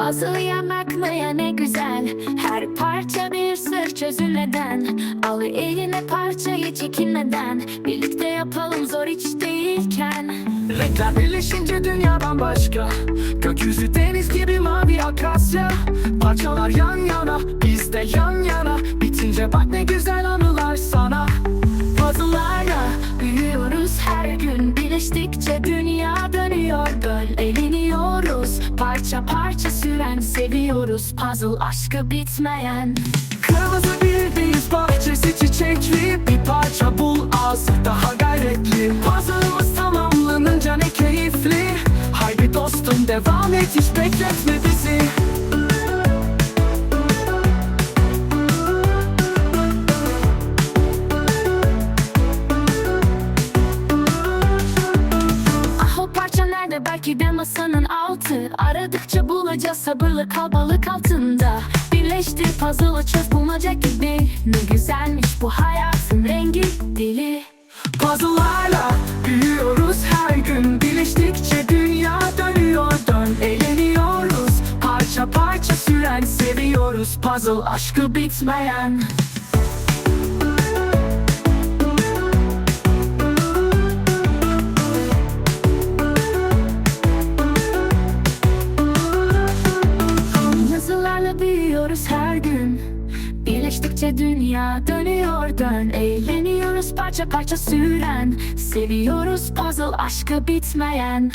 Puzzle yapmak ne güzel. Her parça bir sır çözülmeden. Al eline parçayı çekinmeden. Birlikte yapalım zor hiç değilken. Renkler birleşince dünya bambaşka. Gökyüzü deniz gibi mavi akasya. Parçalar yan yana biz de yan yana. Bitince bak ne güzel anılar sana. Puzzle'larla büyüyoruz her gün. Birleştikçe dünya Parça parça süren seviyoruz Puzzle aşkı bitmeyen. Kırmızı bildiğiz bahçesi çiçekli Bir parça bul az daha gayretli. Puzzle'ımız tamamlanınca ne keyifli. Haydi dostum devam et hiç bekletme bizi belki de masanın altı. Aradıkça bulacağız sabırlı kal balık altında. Birleştir puzzle'ı çöz bulmaca gibi. Ne güzelmiş bu hayatın rengi dili. Puzzle'larla büyüyoruz her gün. Birleştikçe dünya dönüyor dön. Eğleniyoruz. Parça parça süren seviyoruz. Puzzle aşkı bitmeyen Birleştikçe dünya dönüyor dön. Eğleniyoruz parça parça süren. Seviyoruz puzzle aşkı bitmeyen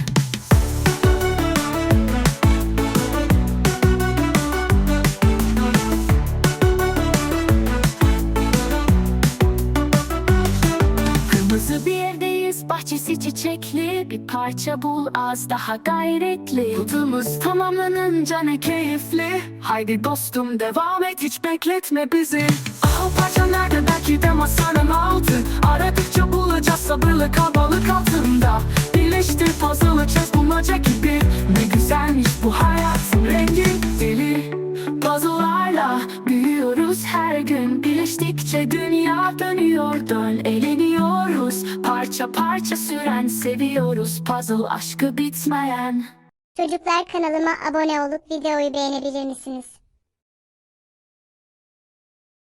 bahçesi çiçekli Bir parça bul az daha gayretli. Yıldığımız tamamlanınca ne keyifli. Haydi dostum devam et hiç bekletme bizi. Ah o parça nerede? Belki de masanın altı. Aradıkça bulacağız sabırlı kal balık altında. Birleştir puzzle'ı çöz bulmaca gibi. Ne güzelmiş bu hayatın gün Birleştikçe dünya dönüyor dön. Eğleniyoruz parça parça süren Seviyoruz. Puzzle aşkı bitmeyen. Çocuklar kanalıma abone olup videoyu beğenebilir misiniz?